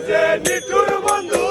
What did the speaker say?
যে নিঠুর বন্ধু